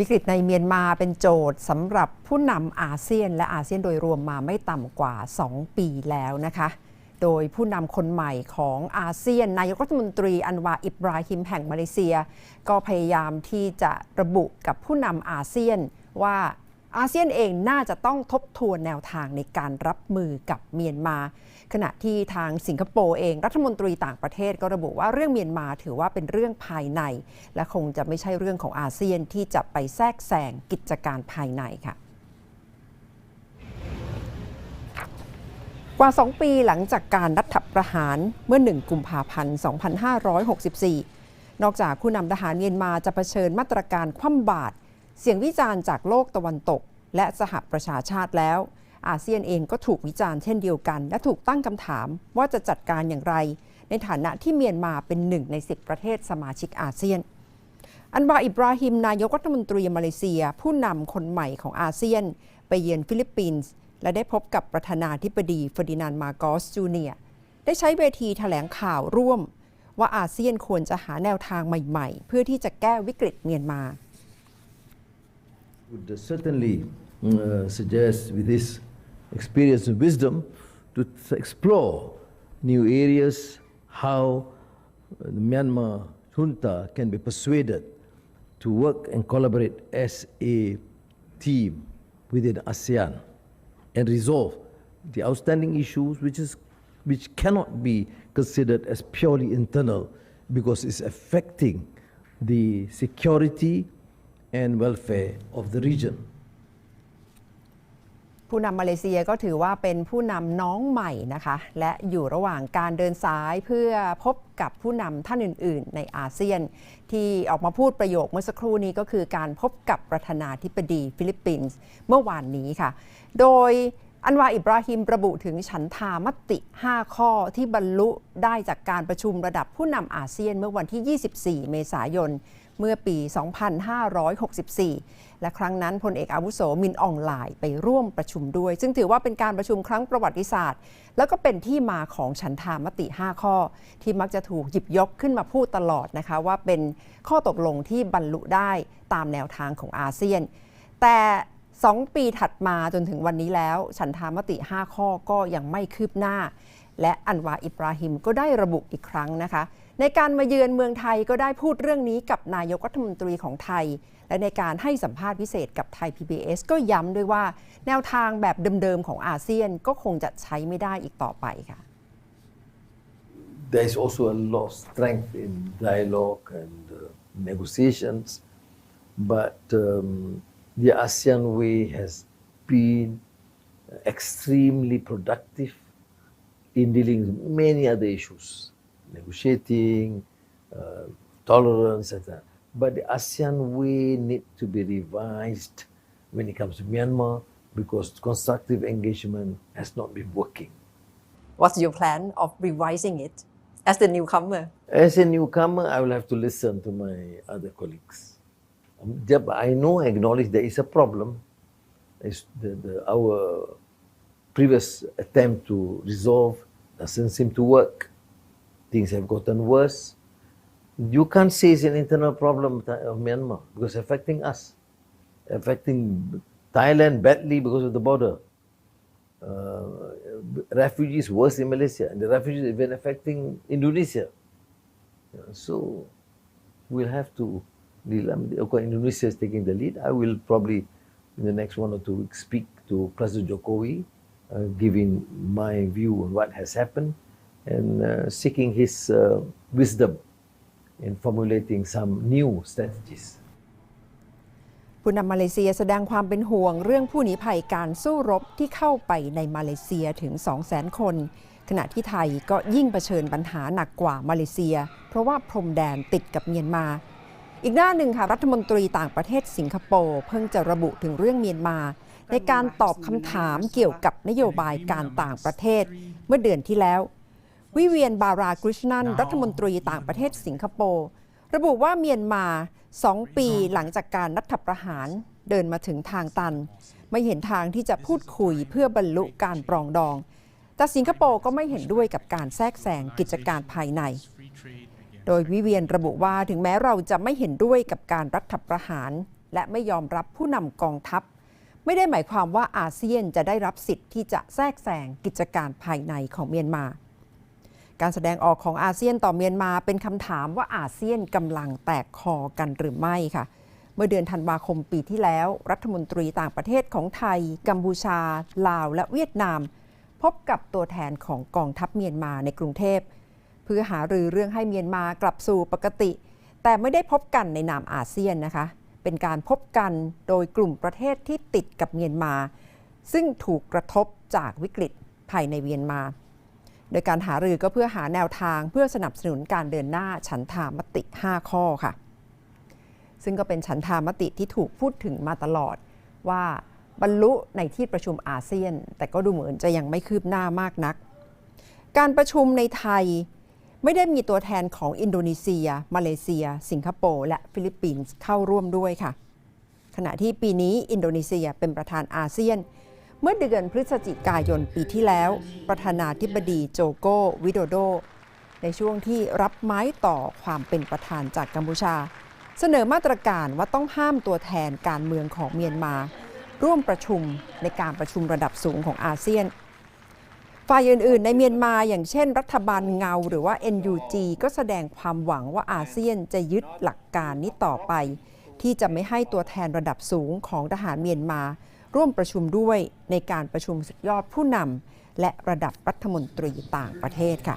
วิกฤตในเมียนมาเป็นโจทย์สำหรับผู้นำอาเซียน และอาเซียนโดยรวมมาไม่ต่ำกว่า 2 ปีแล้วนะคะ โดยผู้นำคนใหม่ของอาเซียน นายกรัฐมนตรีอันวาอิบราฮิมแห่งมาเลเซีย ก็พยายามที่จะระบุกับผู้นำอาเซียนว่า อาเซียนเองน่าจะต้องทบทวนแนวทางในการรับมือกับเมียนมา ขณะที่ทางสิงคโปร์เองรัฐมนตรีต่างประเทศก็ระบุว่าเรื่องเมียนมาถือว่าเป็นเรื่องภายใน และคงจะไม่ใช่เรื่องของอาเซียนที่จะไปแทรกแซงกิจการภายในค่ะกว่า 2 ปีหลังจากการรัฐประหารเมื่อ 1 กุมภาพันธ์ 2564 นอกจากผู้นำทหารเมียนมาจะเผชิญมาตรการคว่ำบาตรเสียงวิจารณ์จากโลกตะวันตก และสหประชาชาติแล้ว อาเซียนเองก็ถูกวิจารณ์เช่นเดียวกัน และถูกตั้งคำถามว่าจะจัดการอย่างไร ในฐานะที่เมียนมาเป็นหนึ่งใน 10 ประเทศสมาชิกอาเซียน อันวาอิบราฮิมนายกรัฐมนตรีมาเลเซีย ผู้นำคนใหม่ของอาเซียน ไปเยือนฟิลิปปินส์และได้พบกับประธานาธิบดีเฟอร์ดินานด์มาโกสจูเนียได้ใช้เวทีแถลงข่าวร่วม ว่าอาเซียนควรจะหาแนวทางใหม่ ๆ เพื่อที่จะแก้วิกฤตเมียนมา would certainly uh, suggest with his experience and wisdom to explore new areas how uh, the Myanmar junta can be persuaded to work and collaborate as a team within ASEAN and resolve the outstanding issues which is which cannot be considered as purely internal because it's affecting the security and welfare of the region. ผู้นำมาเลเซียก็ถือว่าเป็นผู้นำน้องใหม่นะคะ และอยู่ระหว่างการเดินสายเพื่อพบกับผู้นำท่านอื่น ๆ ในอาเซียน ที่ออกมาพูดประโยคเมื่อสักครู่นี้ก็คือการพบกับประธานาธิบดีฟิลิปปินส์เมื่อวานนี้ค่ะ โดยอันวาอิบราฮิมระบุถึงฉันทามติ 5 ข้อที่บรรลุได้จากการประชุมระดับผู้นำอาเซียนเมื่อวันที่ 24 เมษายน เมื่อปี 2564 และครั้งนั้นพลเอกอาวุโสมินอองไลน์ไปร่วมประชุมด้วย ซึ่งถือว่าเป็นการประชุมครั้งประวัติศาสตร์ แล้วก็เป็นที่มาของฉันทามติ 5 ข้อ ที่มักจะถูกหยิบยกขึ้นมาพูดตลอดนะคะว่าเป็นข้อตกลงที่บรรลุได้ตามแนวทางของอาเซียน แต่2ปีถัดมาจนถึงวันนี้แล้ว ฉันทามติ 5 ข้อก็ยังไม่คืบหน้า และอันวาอิบราฮิมก็ได้ระบุอีกครั้งนะคะ ในการมาเยือนเมืองไทยก็ได้พูดเรื่องนี้กับนายกรัฐมนตรีของไทย และในการให้สัมภาษณ์พิเศษกับไทย PBS ก็ย้ำด้วยว่า แนวทางแบบเดิมๆของอาเซียนก็คงจะใช้ไม่ได้อีกต่อไปค่ะ There is also a lot of strength in dialogue and uh, negotiations, but um, the ASEAN way has been extremely productive in dealing with many other issues, negotiating, uh, tolerance, etc. But the ASEAN way need to be revised when it comes to Myanmar because constructive engagement has not been working. What's your plan of revising it as the newcomer As a newcomer, I will have to listen to my other colleagues. Um, I know, I acknowledge there is a problem. It's the, the, our previous attempt to resolve doesn't seem to work. Things have gotten worse. You can't say it's an internal problem of Myanmar because it's affecting us, affecting Thailand badly because of the border. Uh, refugees worse in Malaysia, and the refugees even affecting Indonesia. Yeah, so we'll have to deal. I mean, of course, Indonesia is taking the lead. I will probably, in the next one or two weeks, speak to President Jokowi, uh, giving my view on what has happened and uh, seeking his uh, wisdom in formulating some new strategies. ผู้นำมาเลเซียแสดงความเป็นห่วงเรื่องผู้หนีภัยการสู้รบที่เข้าไปในมาเลเซียถึง 200,000 คน ขณะที่ไทยก็ยิ่งเผชิญปัญหาหนักกว่ามาเลเซีย เพราะว่าพรมแดนติดกับเมียนมา อีกด้าหนึ่งค่ะรัฐมนตรีต่างประเทศสิงคโปร์เพิ่งจะระบุถึงเรื่องเมียนมา ในการตอบคำถามเกี่ยวกับนโยบายการต่างประเทศ เมื่อเดือนที่แล้ว วิเวียนบารากริชนันรัฐมนตรีต่างประเทศสิงคโปร์ระบุว่าเมียนมา2ปีหลังจากการรัฐประหารเดินมาถึงทางตัน ไม่เห็นทางที่จะพูดคุยเพื่อบรรลุการปรองดอง แต่สิงคโปร์ก็ไม่เห็นด้วยกับการแทรกแซงกิจการภายใน โดยวิเวียนระบุว่าถึงแม้เราจะไม่เห็นด้วยกับการรัฐประหาร และไม่ยอมรับผู้นำกองทัพ ไม่ได้หมายความว่าอาเซียนจะได้รับสิทธิ์ที่จะแทรกแซงกิจการภายในของเมียนมา การแสดงออกของอาเซียนต่อเมียนมาเป็นคำถามว่าอาเซียนกำลังแตกคอกันหรือไม่ค่ะ เมื่อเดือนธันวาคมปีที่แล้ว รัฐมนตรีต่างประเทศของไทย กัมพูชา ลาว และเวียดนาม พบกับตัวแทนของกองทัพเมียนมาในกรุงเทพ เพื่อหารือเรื่องให้เมียนมากลับสู่ปกติ แต่ไม่ได้พบกันในนามอาเซียนนะคะ เป็นการพบกันโดยกลุ่มประเทศที่ติดกับเมียนมา ซึ่งถูกกระทบจากวิกฤตภายในเมียนมา โดยการหารือก็เพื่อหาแนวทางเพื่อสนับสนุนการเดินหน้าฉันทามติ 5 ข้อค่ะ ซึ่งก็เป็นฉันทามติที่ถูกพูดถึงมาตลอดว่าบรรลุในที่ประชุมอาเซียน แต่ก็ดูเหมือนจะยังไม่คืบหน้ามากนัก การประชุมในไทยไม่ได้มีตัวแทนของอินโดนีเซีย มาเลเซีย สิงคโปร์และฟิลิปปินส์เข้าร่วมด้วยค่ะ ขณะที่ปีนี้อินโดนีเซียเป็นประธานอาเซียน เมื่อเดือนพฤศจิกายนปีที่แล้ว ประธานาธิบดีโจโกวิโดโด ในช่วงที่รับไม้ต่อความเป็นประธานจากกัมพูชา เสนอมาตรการว่าต้องห้ามตัวแทนการเมืองของเมียนมา ร่วมประชุมในการประชุมระดับสูงของอาเซียน ฝ่ายอื่น ๆ ในเมียนมาอย่างเช่น รัฐบาลเงาหรือว่า NUG ก็แสดงความหวังว่าอาเซียนจะยึดหลักการนี้ต่อไป ที่จะไม่ให้ตัวแทนระดับสูงของทหารเมียนมา ร่วมประชุมด้วยในการประชุมสุดยอดผู้นำและระดับรัฐมนตรีต่างประเทศค่ะ